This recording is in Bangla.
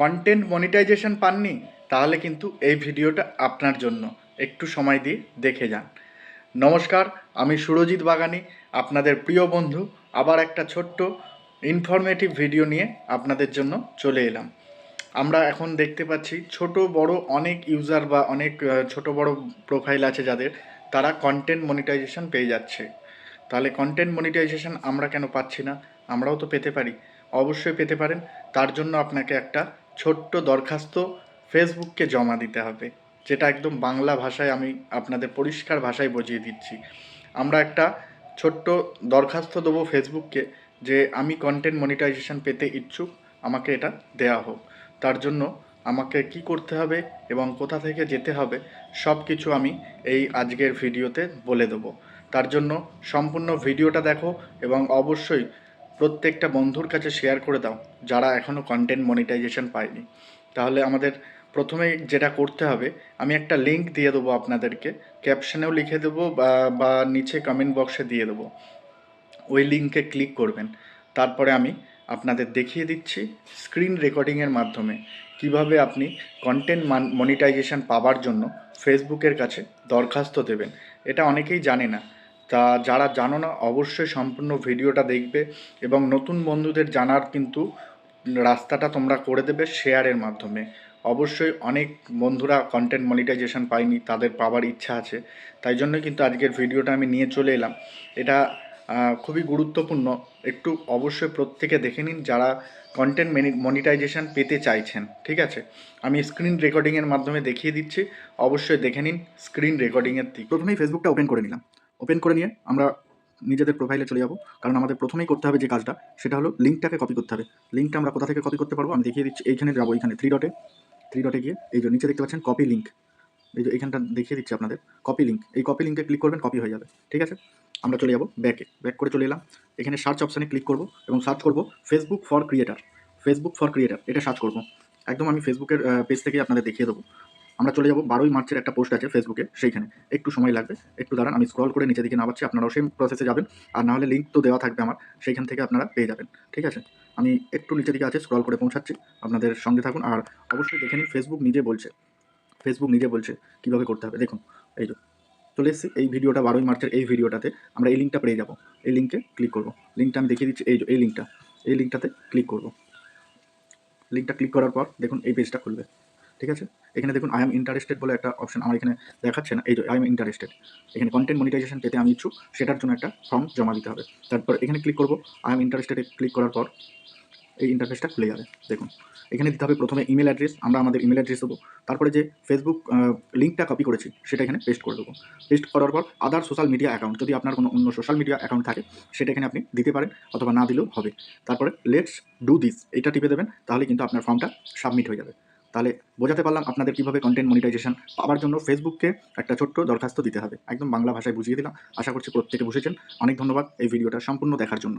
কন্টেন্ট মনিটাইজেশন পাননি, তাহলে কিন্তু এই ভিডিওটা আপনার জন্য। একটু সময় দিয়ে দেখে যান। নমস্কার, আমি সুরজিৎ বাগানি, আপনাদের প্রিয় বন্ধু। আবার একটা ছোট্ট ইনফরমেটিভ ভিডিও নিয়ে আপনাদের জন্য চলে এলাম। আমরা এখন দেখতে পাচ্ছি ছোট, বড় অনেক ইউজার বা অনেক ছোট, বড় প্রোফাইল আছে যাদের। তারা কন্টেন্ট মনিটাইজেশন পেয়ে যাচ্ছে। তাহলে কন্টেন্ট মনিটাইজেশন আমরা কেন পাচ্ছি না? আমরাও তো পেতে পারি। অবশ্যই পেতে পারেন। তার জন্য আপনাকে একটা ছোট্ট দরখাস্ত ফেসবুককে জমা দিতে হবে, যেটা একদম বাংলা ভাষায় আমি আপনাদের পরিষ্কার ভাষায় বুঝিয়ে দিচ্ছি। আমরা একটা ছোট্ট দরখাস্ত দেবো ফেসবুককে যে আমি কন্টেন্ট মনিটাইজেশন পেতে ইচ্ছুক, আমাকে এটা দেয়া হোক। তার জন্য আমাকে কি করতে হবে এবং কোথা থেকে যেতে হবে সব কিছু আমি এই আজকের ভিডিওতে বলে দেবো। তার জন্য সম্পূর্ণ ভিডিওটা দেখো এবং অবশ্যই প্রত্যেকটা বন্ধুর কাছে শেয়ার করে দাও, যারা এখনও কন্টেন্ট মনিটাইজেশন পায়নি। তাহলে আমাদের প্রথমে যেটা করতে হবে, আমি একটা লিংক দিয়ে দেবো আপনাদেরকে ক্যাপশনেও লিখে দেবো বা বা নিচে কমেন্ট বক্সে দিয়ে দেবো। ওই লিঙ্কে ক্লিক করবেন। তারপরে আমি আপনাদের দেখিয়ে দিচ্ছি স্ক্রিন রেকর্ডিংয়ের মাধ্যমে কীভাবে আপনি কন্টেন্ট মনিটাইজেশন পাওয়ার জন্য ফেসবুকের কাছে দরখাস্ত দেবেন। এটা অনেকেই জানে না। তা যারা জানো না, অবশ্যই সম্পূর্ণ ভিডিওটা দেখবে এবং নতুন বন্ধুদের জানার কিন্তু রাস্তাটা তোমরা করে দেবে শেয়ারের মাধ্যমে। অবশ্যই অনেক বন্ধুরা কন্টেন্ট মনিটাইজেশন পায়নি, তাদের পাওয়ার ইচ্ছা আছে। তাই জন্য কিন্তু আজকের ভিডিওটা আমি নিয়ে চলে এলাম। এটা খুবই গুরুত্বপূর্ণ। একটু অবশ্যই প্রত্যেকে দেখে নিন যারা কন্টেন্ট মনিটাইজেশন পেতে চাইছেন, ঠিক আছে? আমি স্ক্রিন রেকর্ডিংয়ের মাধ্যমে দেখিয়ে দিচ্ছি। অবশ্যই দেখে নিন স্ক্রিন রেকর্ডিংয়ের দিক। প্রথমেই ফেসবুকটা ওপেন করে নিলাম। ওপেন করে নিয়ে আমরা নিজেদের প্রোফাইলে চলে যাব। কারণ আমাদের প্রথমেই করতে হবে যে কাজটা, সেটা হলো লিঙ্কটাকে কপি করতে হবে। লিঙ্কটা আমরা কোথা থেকে কপি করতে পারব? আমি দেখিয়ে দিচ্ছি, এইখানে যাব, এইখানে থ্রি ডটে থ্রি ডটে গিয়ে, এই যে নিচে দেখতে পাচ্ছেন কপি লিঙ্ক এই যে এখানটা দেখিয়ে দিচ্ছি আপনাদের কপি লিঙ্ক এই কপি লিঙ্কে ক্লিক করবেন কপি হয়ে যাবে। ঠিক আছে? আমরা চলে যাব ব্যাকে ব্যাক করে চলে এলাম। এখানে সার্চ অপশানে ক্লিক করব এবং সার্চ করব Facebook for creator Facebook for creator এটা সার্চ করব। একদম আমি ফেসবুকের পেজ থেকে আপনাদের দেখিয়ে দেবো। আমরা চলে যাব বারোই মার্চের একটা পোস্ট আছে ফেসবুকে সেইখানে। একটু সময় লাগবে, একটু দাঁড়ান, আমি স্ক্রল করে নিচে দিকে নামাচ্ছি, আপনারাও সেম প্রসেসে যাবেন। আর না হলে লিঙ্ক তো দেওয়া থাকবে আমার, সেইখান থেকে আপনারা পেয়ে যাবেন, ঠিক আছে? আমি একটু নিচে দিকে আছে স্ক্রল করে পৌঁছাচ্ছি, আপনাদের সঙ্গে থাকুন। আর অবশ্যই দেখে নিন ফেসবুক নিজে বলছে ফেসবুক নিজে বলছে কীভাবে করতে হবে। দেখুন, এই যে, চলে এসেছি, এই ভিডিওটা বারোই মার্চের এই ভিডিওটাতে আমরা এই লিঙ্কটা পেয়ে যাব। এই লিঙ্কে ক্লিক করব। লিঙ্কটা আমি দেখিয়ে দিচ্ছি, এই এই লিঙ্কটা এই লিঙ্কটাতে ক্লিক করব। লিঙ্কটা ক্লিক করার পর দেখুন, এই পেজটা খুলবে। ঠিক আছে? এখানে দেখুন আই এম ইন্টারেস্টেড বলে একটা অপশন আমার এখানে দেখাচ্ছে না। এই আই এম ইন্টারেস্টেড এখানে কন্টেন্ট মনিটাইজেশন পেতে আমি ইচ্ছুক। সেটার জন্য একটা ফর্ম জমা দিতে হবে। তারপর এখানে ক্লিক করব। আই এম ইন্টারেস্টেডে ক্লিক করার পর এই ইন্টারফেসটা খুলে যাবে। দেখুন, এখানে দিতে হবে প্রথমে ইমেল অ্যাড্রেস আমরা আমাদের ইমেল অ্যাড্রেস দেবো। তারপরে যে ফেসবুক লিঙ্কটা কপি করেছি, সেটা এখানে পেস্ট করে দেবো। পেস্ট করার পর আদার সোশ্যাল মিডিয়া অ্যাকাউন্ট যদি আপনার কোনো অন্য সোশ্যাল মিডিয়া অ্যাকাউন্ট থাকে, সেটা এখানে আপনি দিতে পারেন, অথবা না দিলেও হবে। তারপরে লেটস ডু দিস এটা টিপে দেবেন, তাহলে কিন্তু আপনার ফর্মটা সাবমিট হয়ে যাবে। তাহলে বোঝাতে পারলাম আপনাদের কীভাবে কন্টেন্ট মনিটাইজেশন পাওয়ার জন্য ফেসবুককে একটা ছোট্ট দরখাস্ত দিতে হবে। একদম বাংলা ভাষায় বুঝিয়ে দিলাম। আশা করছি প্রত্যেকে বুঝেছেন। অনেক ধন্যবাদ এই ভিডিওটা সম্পূর্ণ দেখার জন্য।